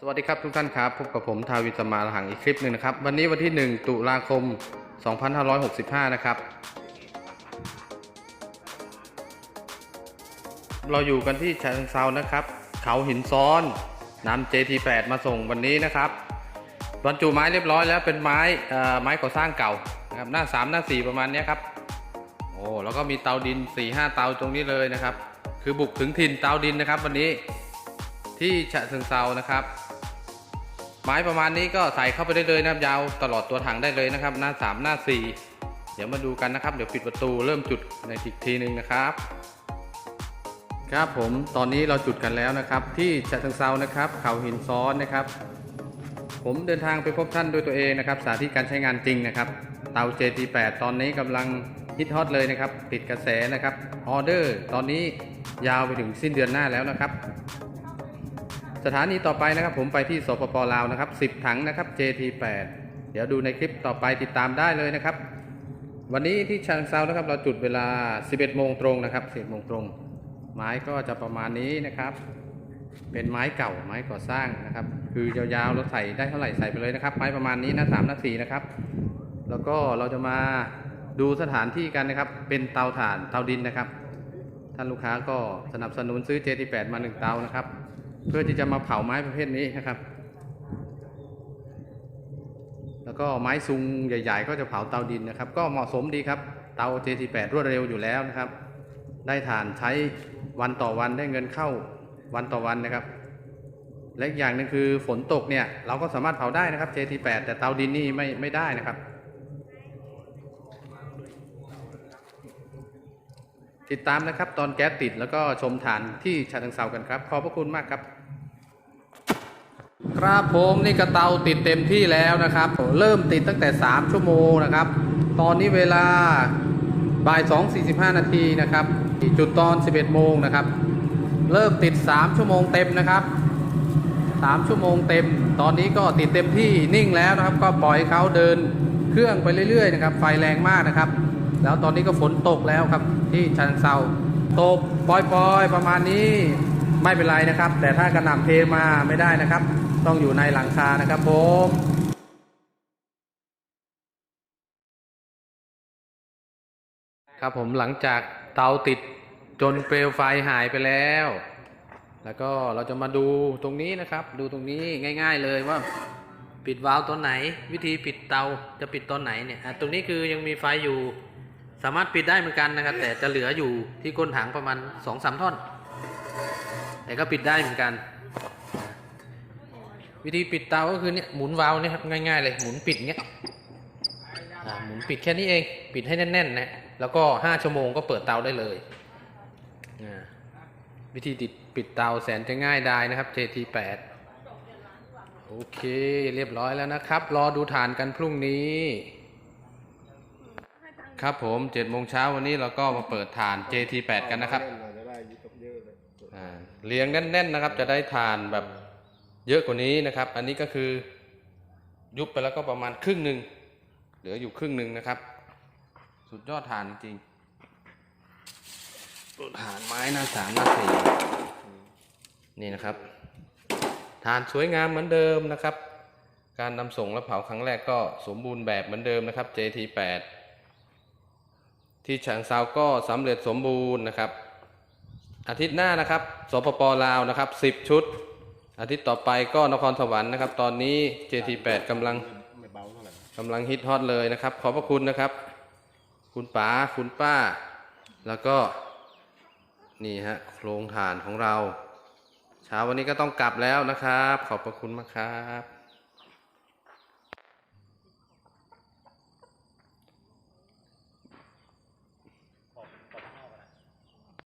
สวัสดีครับทุกท่านครับพบกับผมทาวินสมาหลังอีกคลิปหนึ่งนะครับ วันนี้วันที่ 1 ตุลาคม 2565 นะครับ เราอยู่กันที่ฉะเชิงเซานะครับ เขาหินซ้อนนำ JT8 มาส่งวันนี้นะครับบรรจุไม้เรียบร้อยแล้วเป็นไม้ไม้ก่อสร้างเก่านะครับหน้า 3 หน้า 4 ประมาณนี้ครับโอ้แล้วก็มีเตาดิน 4-5 เตาตรงนี้เลยนะครับ คือบุกถึงถิ่นเตาดินนะครับ วันนี้ที่ฉะเชิงเซานะครับ ไม้ประมาณนี้ก็ใส่เข้าไปได้เลยนะครับยาวตลอดตัวถังได้เลยนะครับ หน้า 3 หน้า 4 เดี๋ยวมาดูกันนะครับ เดี๋ยวปิดประตูเริ่มจุดในอีกทีหนึ่งนะครับ ครับผมตอนนี้เราจุดกันแล้วนะครับ ที่ฉะเชิงเซานะครับเขาหินซ้อนนะครับ ผมเดินทางไปพบท่านด้วยตัวเองนะครับ สาธิตการใช้งานจริงนะครับ เตา JT8 ตอนนี้กำลังฮิตฮอตเลยนะครับ ติดกระแสนะครับออเดอร์ตอนนี้ยาวไปถึงสิ้นเดือนหน้าแล้วนะครับ สถานีต่อไปนะครับ ผมไปที่สปปลาวนะครับ 10 ถังนะครับ JT8 เดี๋ยวดูในคลิปต่อไปติดตามได้เลยนะครับ วันนี้ที่เชิงเซานะครับ เราจุดเวลา 11 โมงตรงนะครับ11โมงตรง ไม้ก็จะประมาณนี้นะครับ เป็นไม้เก่าไม้ก่อสร้างนะครับ คือยาวๆเราใส่ได้เท่าไหร่ใส่ไปเลยนะครับ ไม้ประมาณนี้นะสามนะสี่นะครับ แล้วก็เราจะมาดูสถานที่กันนะครับ เป็นเตาถ่านเตาดินนะครับ ท่านลูกค้าก็สนับสนุนซื้อ JT8 มาหนึ่งเตานะครับ เพื่อที่จะมาเผาไม้ประเภทนี้นะครับ แล้วก็ไม้ซุงใหญ่ ๆ ก็จะเผาเตาดินนะครับ ก็เหมาะสมดีครับเตา JT8 รวดเร็วอยู่แล้วนะครับ ได้ฐานใช้วันต่อวันได้เงินเข้าวันต่อวันนะครับ และอีกอย่างหนึงคือฝนตกเนี่ยเราก็สามารถเผาได้นะครับ JT8 แต่เตาดินนี่ไม่ไม่ได้นะครับ ติดตามนะครับ ตอนแก๊สติดแล้วก็ชมฐานที่ฉะเชิงเซากันครับ ขอบพระคุณมากครับ ครับผมนี่กระเตาติดเต็มที่แล้วนะครับ เริ่มติดตั้งแต่ 3 ชั่วโมงนะครับ ตอนนี้เวลาบ่าย2.45 นาทีนะครับ จุดตอน 11 โมงนะครับ เริ่มติด 3 ชั่วโมงเต็มนะครับ 3 ชั่วโมงเต็ม ตอนนี้ก็ติดเต็มที่นิ่งแล้วนะครับ ก็ปล่อยเขาเดินเครื่องไปเรื่อยๆนะครับ ไฟแรงมากนะครับ แล้วตอนนี้ก็ฝนตกแล้วครับ ที่ชันเซาตกปล่อยๆ ประมาณนี้ไม่เป็นไรนะครับ แต่ถ้ากระหน่ำเทมาไม่ได้นะครับ ต้องอยู่ในหลังคานะครับผมครับผมหลังจากเตาติดจนเปลวไฟหายไปแล้ว แล้วก็เราจะมาดูตรงนี้นะครับ ดูตรงนี้ง่าย ๆเลยว่า ปิดวาล์วตัวไหน วิธีปิดเตาจะปิดตอนไหนเนี่ยตรงนี้คือยังมีไฟอยู่ สามารถปิดได้เหมือนกันนะครับ แต่จะเหลืออยู่ที่ก้นถังประมาณสองสามท่อน แต่ก็ปิดได้เหมือนกัน วิธีปิดเตาก็คือเนี่ยหมุนวาล์วเนี่ยครับง่ายๆเลยหมุนปิดเงี้ยหมุนปิดแค่นี้เองปิดให้แน่นๆนะแล้วก็ห้าชั่วโมงก็เปิดเตาได้เลยวิธีติดปิดเตาแสนจะง่ายดายนะครับ JT8 โอเค เรียบร้อยแล้วนะครับ รอดูฐานกันพรุ่งนี้ ครับผม7โมงเช้าวันนี้เราก็มาเปิดฐาน JT8 กันนะครับจะได้ยุบเยอะเลยอ่าเรียงแน่นๆนะครับ จะได้ทานแบบเยอะกว่านี้นะครับ อันนี้ก็คือยุบไปแล้วก็ประมาณครึ่งหนึ่งเหลืออยู่ครึ่งหนึ่งนะครับ สุดยอดทานจริงๆทานไม้หน้าสามหน้าสี่นี่นะครับทานสวยงามเหมือนเดิมนะครับ การนำส่งและเผาครั้งแรกก็สมบูรณ์แบบเหมือนเดิมนะครับ JT8 ที่ฉางซาก็สำเร็จสมบูรณ์นะครับ อาทิตย์หน้านะครับสปปลาวนะครับ 10 ชุด อาทิตย์ต่อไปก็นครสวรรค์นะครับ ตอนนี้ JT8 กำลังไม่เบาเท่าไหร่กำลังฮิตฮอตเลยนะครับ ขอบพระคุณนะครับ คุณป๋าคุณป้า แล้วก็นี่ฮะโครงฐานของเรา เช้าวันนี้ก็ต้องกลับแล้วนะครับ ขอบพระคุณมากครับ